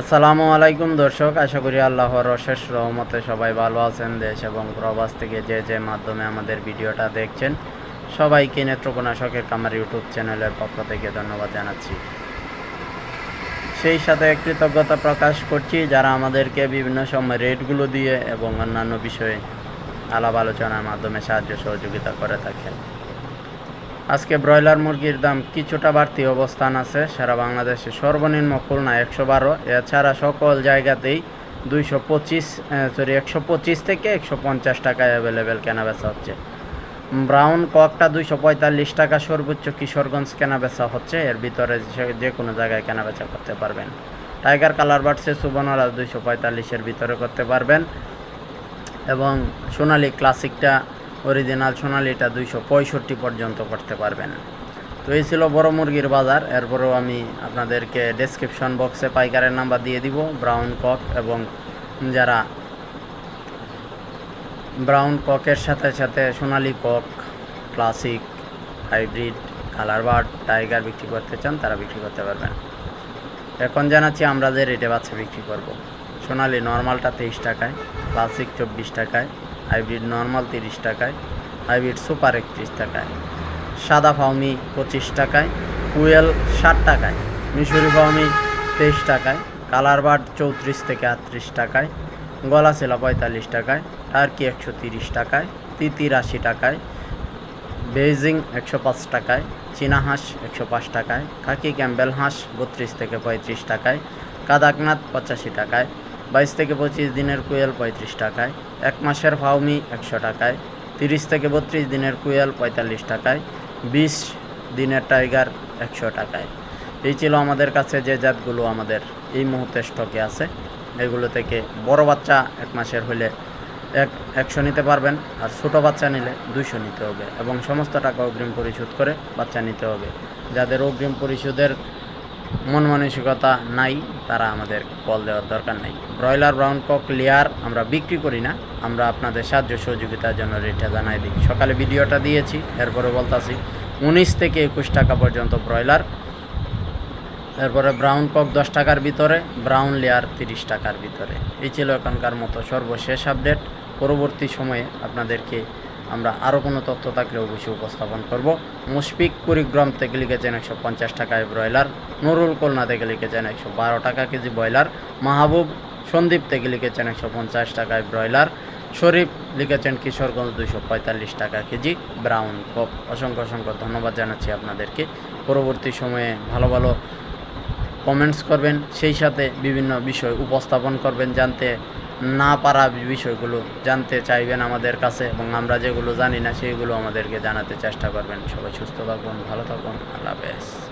আসসালামু আলাইকুম দর্শক, আশা করি আল্লাহর অশেষ রহমতে সবাই ভালো আছেন, দেশ এবং প্রবাস থেকে যে যে মাধ্যমে আমাদের ভিডিওটা দেখছেন, সবাইকে নেত্রকোনা শখের কামার ইউটিউব চ্যানেলের পক্ষ থেকে ধন্যবাদ জানাচ্ছি। সেই সাথে কৃতজ্ঞতা প্রকাশ করছি যারা আমাদেরকে বিভিন্ন সময় রেটগুলো দিয়ে এবং অন্যান্য বিষয়ে আলাপ আলোচনার মাধ্যমে সাহায্য সহযোগিতা করে থাকেন। আজকে ব্রয়লার মুরগির দাম কিছুটা বাড়তি অবস্থান আছে। সারা বাংলাদেশে সর্বনিম্ন খুলনা একশো বারো, এছাড়া সকল জায়গাতেই দুইশো পঁচিশ সরি একশো পঁচিশ থেকে একশো পঞ্চাশ টাকায় অ্যাভেলেবেল কেনা বেচা হচ্ছে। ব্রাউন ককটা দুইশো পঁয়তাল্লিশ টাকা, সর্বোচ্চ কিশোরগঞ্জ কেনা বেচা হচ্ছে। এর ভিতরে যে- যে কোনো জায়গায় কেনা বেচা করতে পারবেন। টাইগার কালার বাড়ছে, সুবর্ণরাজ দুইশো পঁয়তাল্লিশের ভিতরে করতে পারবেন। এবং সোনালি ক্লাসিকটা অরিজিনাল সোনালিটা দুইশো পঁয়ষট্টি পর্যন্ত করতে পারবেন। তো এই ছিল বড় মুরগির বাজার। এরপরেও আমি আপনাদেরকে ডেসক্রিপশন বক্সে পাইকারের নাম্বার দিয়ে দিব ব্রাউন কক এবং যারা ব্রাউন ককের সাথে সাথে Sonali cock classic hybrid colour bird tiger বিক্রি করতে চান, তারা বিক্রি করতে পারবেন। এখন জানাচ্ছি আমরা যে রেটে বাচ্চা বিক্রি করব। সোনালি নর্মালটা তেইশ টাকায় ক্লাসিক চব্বিশ টাকায়। হাইব্রিড নর্মাল তিরিশ টাকায়, হাইব্রিড সুপার একত্রিশ টাকায়, সাদা ফাউমি পঁচিশ টাকায় কুয়েল ষাট টাকায়, মিশরি ফাউমি তেইশ টাকায়, কালার বার্ড চৌত্রিশ থেকে আটত্রিশ টাকায়, গলা ছেলা পঁয়তাল্লিশ টাকায়, টার্কি একশো তিরিশ টাকায়, তিতির আশি টাকায়, বেইজিং একশো পাঁচ টাকায়, চীনা হাঁস একশো পাঁচ টাকায়, খাকি ক্যাম্বেল হাঁস বত্রিশ থেকে পঁয়ত্রিশ টাকায়, কাদাকনাথ পঁচাশি টাকায় বাইশ থেকে পঁচিশ দিনের কুয়েল পঁয়ত্রিশ টাকায়, এক মাসের ফাউমি একশো টাকায়, তিরিশ থেকে বত্রিশ দিনের কুয়েল পঁয়তাল্লিশ টাকায়, বিশ দিনের টাইগার একশো টাকায়। এই ছিল আমাদের কাছে যে জাতগুলো আমাদের এই মুহূর্তে স্টকে আছে। এগুলো থেকে বড় বাচ্চা এক মাসের হলে এক, একশো নিতে পারবেন আর ছোটো বাচ্চা নিলে দুশো নিতে হবে এবং সমস্ত টাকা অগ্রিম পরিশোধ করে বাচ্চা নিতে হবে। যাদের অগ্রিম পরিশোধের মন মানসিকতা নাই, তারা আমাদের কল দেওয়ার দরকার নেই। ব্রয়লার, ব্রাউন কক, লেয়ার আমরা বিক্রি করি না। আমরা আপনাদের সাহায্য সহযোগিতার জন্য রেটটা জানাই দিই। সকালে ভিডিওটা দিয়েছি, এরপরে বলতাছি, উনিশ থেকে একুশ টাকা পর্যন্ত ব্রয়লার, এরপরে ব্রাউন কক দশ টাকার ভিতরে, ব্রাউন লেয়ার তিরিশ টাকার ভিতরে। এই ছিল এখনকার মতো সর্বশেষ আপডেট পরবর্তী সময়ে আপনাদেরকে আমরা আরও কোনো তথ্য থাকলে অবশ্যই উপস্থাপন করব। মুশফিক কুড়িগ্রাম থেকে লিখেছেন একশো পঞ্চাশ টাকায় ব্রয়লার, নুরুল কলনা থেকে লিখেছেন একশো বারো টাকা কেজি ব্রয়লার, মাহবুব সন্দীপ থেকে লিখেছেন একশো পঞ্চাশ টাকায় ব্রয়লার, শরীফ লিখেছেন কিশোরগঞ্জ দুইশো পঁয়তাল্লিশ টাকা কেজি ব্রাউন কপ। অসংখ্য অসংখ্য ধন্যবাদ জানাচ্ছি আপনাদেরকে। পরবর্তী সময়ে ভালো ভালো কমেন্টস করবেন, সেই সাথে বিভিন্ন বিষয় উপস্থাপন করবেন, জানতে না পারা বিষয়গুলো জানতে চাইবেন আমাদের কাছে এবং আমরা যেগুলো জানি না সেইগুলো আমাদেরকে জানাতে চেষ্টা করবেন। সবাই সুস্থ থাকুন, ভালো থাকুন। আল্লাহ হাফেজ।